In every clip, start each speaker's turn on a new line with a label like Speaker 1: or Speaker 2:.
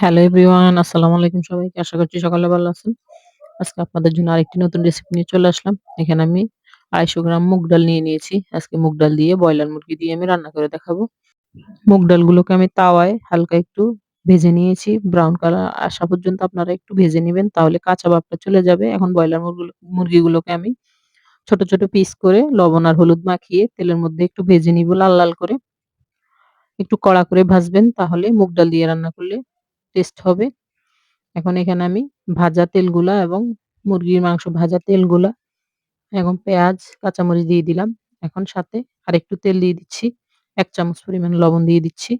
Speaker 1: Hello everyone আসসালামু আলাইকুম সবাইকে। আশা করছি সকালে ভালো আছেন। আজকে আপনাদের জন্য আরেকটি নতুন রেসিপি নিয়ে চলে আসলাম। এখানে আমি ২৫০ গ্রাম মুগ ডাল নিয়ে নিয়েছি। আজকে মুগ ডাল দিয়ে ব্রয়লার মুরগি দিয়ে আমি রান্না করে দেখাবো। মুগ ডালগুলোকে আমি তাওয়ায় হালকা একটু ভেজে নিয়েছি। ব্রাউন কালার আসা পর্যন্ত আপনারা একটু ভেজে নিবেন তাহলে কাঁচা ভাবটা চলে যাবে। এখন ব্রয়লার মুরগিগুলোকে আমি ছোট, ছোট পিস করে লবণ আর হলুদ মাখিয়ে তেলের মধ্যে একটু ভেজে নিব লাল, লাল করে। একটু কড়া করে ভাজবেন তাহলে মুগ ডাল দিয়ে রান্না করলে টেস্ট হবে। এখন এখানে আমি ভাজা তেলগুলা এবং মুরগির মাংস ভাজা তেলগুলা এখন পেঁয়াজ, কাঁচামরিচ দিয়ে দিলাম। এখন সাথে আরেকটু তেল দিয়ে দিচ্ছি। ১ চামচ পরিমাণ লবণ দিয়ে দিচ্ছি।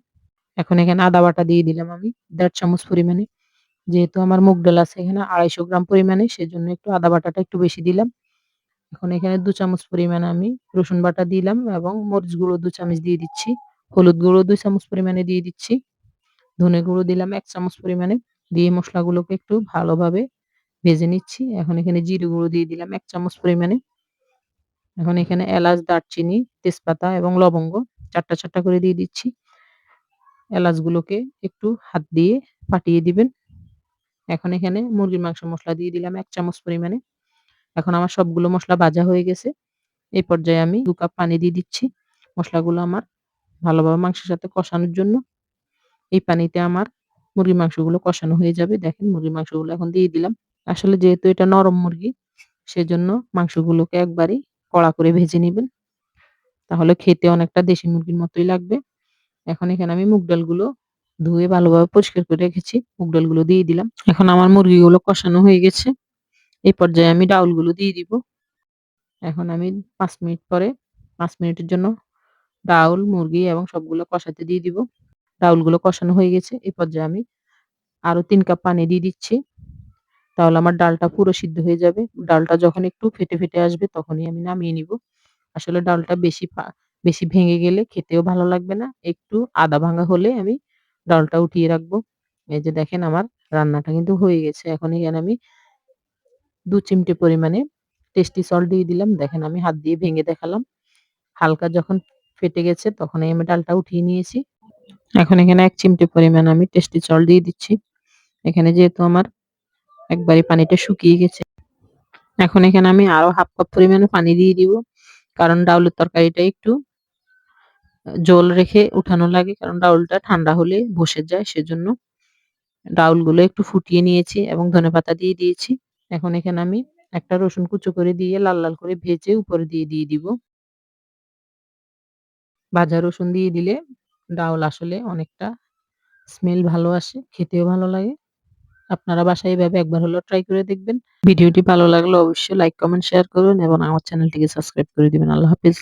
Speaker 1: এখন এখানে আদা বাটা দিয়ে দিলাম আমি ১.৫ চামচ পরিমাণে। যেহেতু আমার মুগ ডাল আছে এখানে ২৫০ গ্রাম পরিমাণে সেজন্য একটু আদা বাটাটা একটু বেশি দিলাম। এখন এখানে ২ চামচ পরিমাণে আমি রসুন বাটা দিলাম এবং মরিচ গুঁড়ো ২ চামচ দিয়ে দিচ্ছি। হলুদ গুঁড়ো ২ চামচ পরিমাণে দিয়ে দিচ্ছি। ধনে গুঁড়ো দিলাম এক চামচ পরিমাণে। দিয়ে মসলাগুলোকে একটু ভালোভাবে ভেজে নিচ্ছি। এখন এখানে জিরে গুঁড়ো দিয়ে দিলাম এক চামচ পরিমাণে। এখন এখানে এলাচ, দারচিনি, তেজপাতা এবং লবঙ্গ চারটা চারটা করে দিয়ে দিচ্ছি। এলাচগুলোকে একটু হাত দিয়ে ফাটিয়ে দিবেন। এখন এখানে মুরগির মাংস মশলা দিয়ে দিলাম এক চামচ পরিমাণে। এখন আমার সবগুলো মশলা ভাজা হয়ে গেছে। এই পর্যায়ে আমি দু কাপ পানি দিয়ে দিচ্ছি। মশলাগুলো আমার ভালোভাবে মাংসের সাথে কষানোর জন্য। এই পানিতে আমার মুরগির মাংসগুলো কষানো হয়ে যাবে। দেখেন মুরগির মাংসগুলো এখন দিয়ে দিলাম। আসলে যেহেতু এটা নরম মুরগি সেজন্য মাংসগুলোকে একবারই কড়া করে ভেজে নিবেন। তাহলে খেতে অনেকটা দেশি মুরগির মতোই লাগবে। এখন এখানে আমি মুগ ডালগুলো ধুয়ে ভালোভাবে পরিষ্কার করে রেখেছি। মুগ ডালগুলো দিয়ে দিলাম। এখন আমার মুরগিগুলো কষানো হয়ে গেছে। এই পর্যায়ে আমি ডাউলগুলো দিয়ে দিব। এখন আমি পাঁচ মিনিট পরে ৫ মিনিটের জন্য ডাউল, মুরগি এবং সবগুলো কষাতে দিয়ে দিব। ডাউলগুলো কষানো হয়ে গেছে। এই পর্যায়ে আমি আরও তিন কাপ পানি দিয়ে দিচ্ছি। তাহলে আমার ডালটা পুরো সিদ্ধ হয়ে যাবে। ডালটা যখন একটু ফেটে, ফেটে আসবে তখনই আমি নামিয়ে নিব। আসলে ডালটা বেশি বেশি ভেঙে গেলে খেতেও ভালো লাগবে না। একটু আদা ভাঙা হলে আমি ডালটা উঠিয়ে রাখব। এই যে দেখেন আমার রান্নাটা কিন্তু হয়ে গেছে। এখন এখানে আমি ২ চিমটে পরিমাণে টেস্টি সল্ট দিয়ে দিলাম। দেখেন আমি হাত দিয়ে ভেঙে দেখালাম। হালকা যখন ফেটে গেছে তখনই আমি ডালটা উঠিয়ে নিয়েছি। এখন এখানে এক চিমটে পরিমাণ আমি টেস্টি সল্ট দিয়ে দিচ্ছি। এখানে যেহেতু আমার একবারে পানিটা শুকিয়ে গেছে। এখন এখানে আমি আরও ১/২ কাপ পরিমাণে পানি দিয়ে দিব। কারণ ডাউলের তরকারিটা একটু জল রেখে উঠানো লাগে। কারণ ডাউলটা ঠান্ডা হলে বসে যায় সেজন্য। ডাউলগুলো একটু ফুটিয়ে নিয়েছি এবং ধনেপাতা দিয়ে দিয়েছি। এখন এখানে আমি একটা রসুন কুচো করে দিয়ে লাল, লাল করে ভেজে উপরে দিয়ে, দিয়ে দিব। ভাজা রসুন দিয়ে দিলে ডাউল আসলে অনেকটা স্মেল ভালো আসে, খেতেও ভালো লাগে। আপনারা বাসায় এভাবে একবার হলেও ট্রাই করে দেখবেন। ভিডিওটি ভালো লাগলে অবশ্যই লাইক, কমেন্ট, শেয়ার করুন এবং আমার চ্যানেলটিকে সাবস্ক্রাইব করে দিবেন। আল্লাহ হাফেজ।